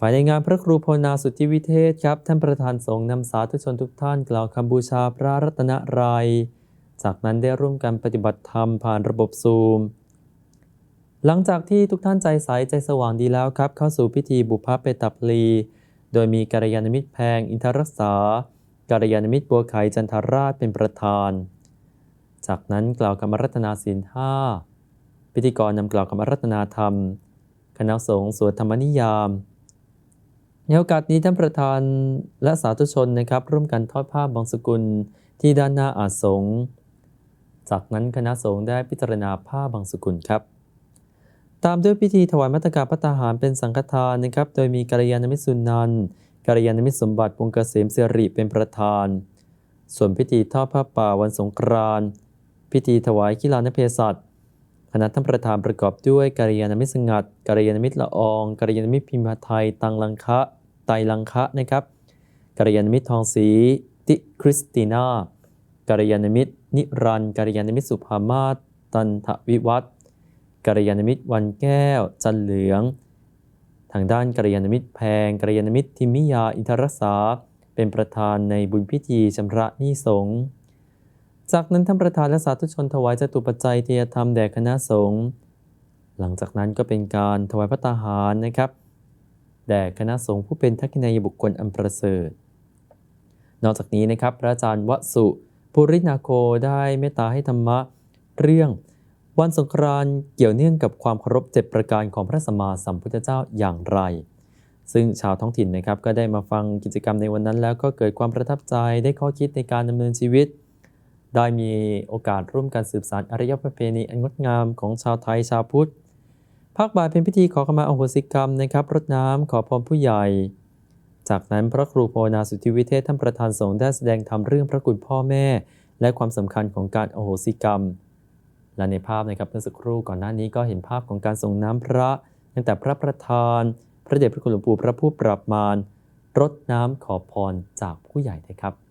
ภายในงานพระครูภาวนาสุทธิวิเทศครับ ท่านประธานสงฆ์นำสาธุชนทุกท่านกล่าวคำบูชาพระรัตนตรัย จากนั้นได้ร่วมกันปฏิบัติธรรมผ่านระบบซูม หลังจากที่ทุกท่านใจใสใจสว่างดีแล้วครับ เข้าสู่พิธีบุพเพตัพลี โดยมีกัลยาณมิตรแพงอินทรรักษากัลยาณมิตรบัวไขจันทราชเป็นประธาน จากนั้นกล่าวคำรัตนาศีลห้าพิธีกรนำกล่าวคำรัตนาธรรม คณะสงฆ์สวดธรรมนิยาม ในโอกาสนี้ท่านประธานและสาธุชนนะครับ ร่วมกันทอดผ้าบางสกุลที่ด้านหน้าอาสงจากนั้นคณะสงฆ์ได้พิจารณาผ้าบางสกุลครับ ตามด้วยพิธีถวายมัตกาพัตตาหารเป็นสังฆทานนะครับ โดยมีกัลยาณมิตรสุนันท์กัลยาณมิตรสมบัติวงศ์เกษมเสรีเป็นประธาน ส่วนพิธีทอดผ้าป่าวันสงกรานต์พิธีถวายกีฬานเพศัตคณะท่านประธานประกอบด้วยกัลยาณมิตรสงัดกัลยาณมิตรละอองกัลยาณมิตรพิมพ์ไทยตังลังคะ ไตลังคะนะครับกัลยาณมิตรทองศรีติคริสตินากัลยาณมิตร นิรันกัลยาณมิตรสุภามาศตันทวิวัฒกัลยาณมิตรวันแก้ว จันเหลือง ทางด้านกัลยาณมิตรแพงกัลยาณมิตรทิมิยาอินทรสาเป็นประธานในบุญพิธีชำระหนี้สงฆ์จากนั้นท่านประธานและสาธุชนถวายจตุปัจจัยเทียธรรมแด่คณะสงฆ์หลังจากนั้นก็เป็นการถวายพระตาหารนะครับ แด่คณะสงฆ์ผู้เป็นทักษิณายบุคคลอันประเสริฐ นอกจากนี้นะครับพระอาจารย์วสุภูรินาโคได้เมตตาให้ธรรมะเรื่อง วันสงกรานต์เกี่ยวเนื่องกับความเคารพเจ็ดประการของพระสัมมาสัมพุทธเจ้าอย่างไร ซึ่งชาวท้องถิ่นนะครับก็ได้มาฟังกิจกรรมในวันนั้น แล้วก็เกิดความประทับใจได้ข้อคิดในการดำเนินชีวิต ได้มีโอกาสร่วมกันสืบสานอารยประเพณีอันงดงามของชาวไทยชาวพุทธ ภาคบ่ายเป็นพิธีขอขมาอโหสิกรรมนะครับรดน้ำขอพรผู้ใหญ่ จากนั้นพระครูภาวนาสุทธิวิเทศท่านประธานสงฆ์ได้แสดงธรรมเรื่องพระคุณพ่อแม่ และความสำคัญของการอโหสิกรรม และในภาพนะครับเมื่อสักครู่ก่อนหน้านี้ก็เห็นภาพของการส่งน้ำพระ ตั้งแต่พระประธาน พระเดชพระคุณหลวงปู่พระผู้ปรับมารรดน้ำขอพรจากผู้ใหญ่นะครับ